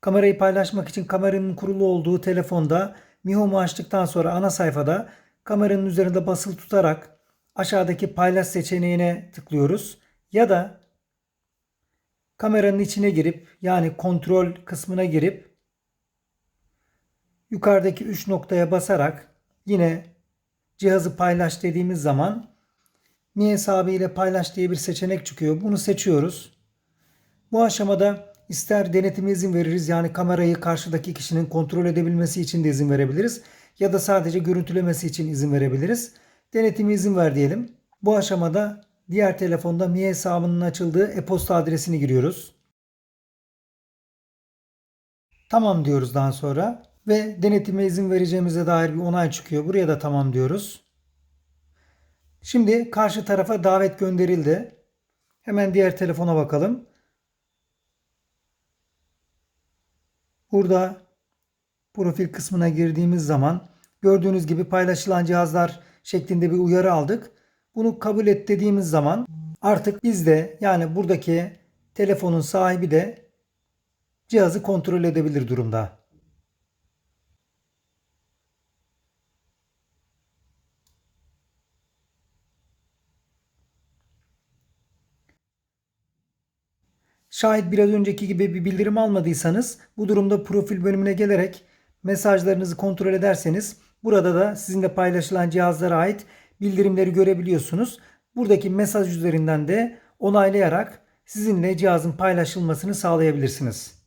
Kamerayı paylaşmak için kameranın kurulu olduğu telefonda Mi Home'u açtıktan sonra ana sayfada kameranın üzerinde basılı tutarak aşağıdaki paylaş seçeneğine tıklıyoruz. Ya da kameranın içine girip yani kontrol kısmına girip yukarıdaki 3 noktaya basarak yine cihazı paylaş dediğimiz zaman Mi hesabı ile paylaş diye bir seçenek çıkıyor. Bunu seçiyoruz. Bu aşamada ister denetime izin veririz yani kamerayı karşıdaki kişinin kontrol edebilmesi için de izin verebiliriz. Ya da sadece görüntülemesi için izin verebiliriz. Denetime izin ver diyelim. Bu aşamada diğer telefonda Mi hesabının açıldığı e-posta adresini giriyoruz. Tamam diyoruz daha sonra ve denetime izin vereceğimize dair bir onay çıkıyor. Buraya da tamam diyoruz. Şimdi karşı tarafa davet gönderildi. Hemen diğer telefona bakalım. Burada profil kısmına girdiğimiz zaman gördüğünüz gibi paylaşılan cihazlar şeklinde bir uyarı aldık. Bunu kabul et dediğimiz zaman artık biz de yani buradaki telefonun sahibi de cihazı kontrol edebilir durumda. Şayet biraz önceki gibi bir bildirim almadıysanız bu durumda profil bölümüne gelerek mesajlarınızı kontrol ederseniz burada da sizinle paylaşılan cihazlara ait bildirimleri görebiliyorsunuz. Buradaki mesaj üzerinden de onaylayarak sizinle cihazın paylaşılmasını sağlayabilirsiniz.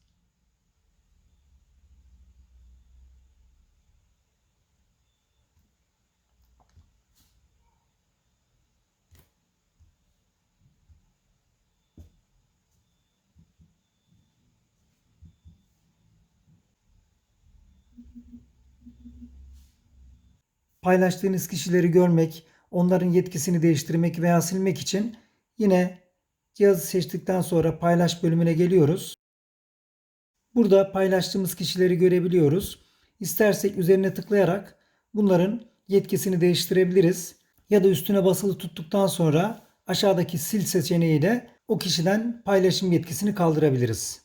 Paylaştığınız kişileri görmek, onların yetkisini değiştirmek veya silmek için yine cihazı seçtikten sonra paylaş bölümüne geliyoruz. Burada paylaştığımız kişileri görebiliyoruz. İstersek üzerine tıklayarak bunların yetkisini değiştirebiliriz. Ya da üstüne basılı tuttuktan sonra aşağıdaki sil seçeneğiyle o kişiden paylaşım yetkisini kaldırabiliriz.